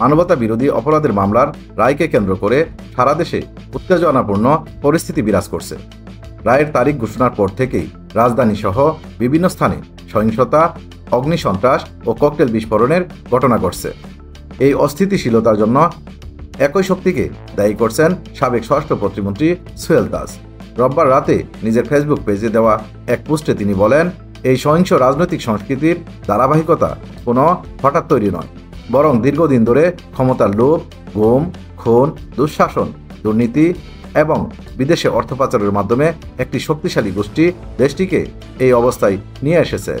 মানবতা বিরোধী অপরাধের মামলার রায়কে কেন্দ্র করে সারা দেশে উত্তেজনাপূর্ণ পরিস্থিতি বিরাজ করছে। রায়ের তারিখ ঘোষণার পর থেকেই রাজধানী সহ বিভিন্ন স্থানে সহিংসতা, অগ্নিসন্ত্রাস ও ককটেল বিস্ফোরণের ঘটনা ঘটছে। এই অস্থিতিশীলতার জন্য একই শক্তিকে দায়ী করছেন সাবেক স্বরাষ্ট্র প্রতিমন্ত্রী সোহেল দাস। রোববার রাতে নিজের ফেসবুক পেজে দেওয়া এক পোস্টে তিনি বলেন, এই সহিংস রাজনৈতিক সংস্কৃতির ধারাবাহিকতা কোনো হঠাৎ তৈরি নয়। বরং দীর্ঘদিন ধরে ক্ষমতার লোভ, গুম, খুন, দুঃশাসন, দুর্নীতি এবং বিদেশে অর্থ পাচারের মাধ্যমে একটি শক্তিশালী গোষ্ঠী দেশটিকে এই অবস্থায় নিয়ে এসেছে।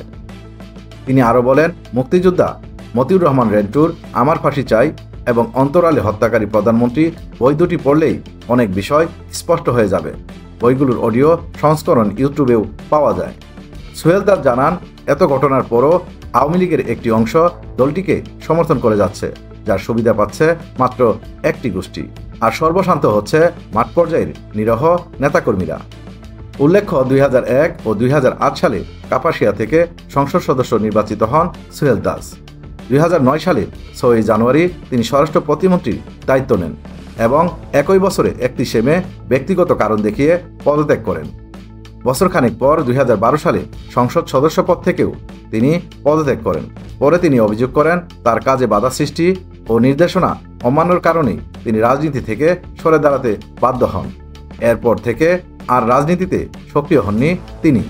তিনি আরও বলেন, মুক্তিযোদ্ধা মতিউর রহমান রেন্টুর আমার ফাঁসি চাই এবং অন্তরালে হত্যাকারী প্রধানমন্ত্রী বই দুটি পড়লেই অনেক বিষয় স্পষ্ট হয়ে যাবে। বইগুলোর অডিও, সংস্করণ ইউটিউবেও পাওয়া যায়। সোহেল দাস জানান, এত ঘটনার পরও আওয়ামী লীগের একটি অংশ দলটিকে সমর্থন করে যাচ্ছে, যার সুবিধা পাচ্ছে মাত্র একটি গোষ্ঠী। আর সর্বশান্ত হচ্ছে মাঠ পর্যায়ের নিরহ নেতাকর্মীরা। উল্লেখ্য, দুই হাজার এক ও দুই হাজার আট সালে কাপাসিয়া থেকে সংসদ সদস্য নির্বাচিত হন সোহেল দাস। দুই হাজার নয় সালে ছয়ই জানুয়ারি তিনি স্বরাষ্ট্র প্রতিমন্ত্রীর দায়িত্ব নেন এবং একই বছরে একত্রিশে মে ব্যক্তিগত কারণ দেখিয়ে পদত্যাগ করেন। বছরখানেক পর দু হাজার বারো সালে সংসদ সদস্য পদ থেকেও তিনি পদত্যাগ করেন। পরে তিনি অভিযোগ করেন, তার কাজে বাধা সৃষ্টি ও নির্দেশনা অমান্যর কারণেই তিনি রাজনীতি থেকে সরে দাঁড়াতে বাধ্য হন। এরপর থেকে আর রাজনীতিতে সক্রিয় হননি তিনি।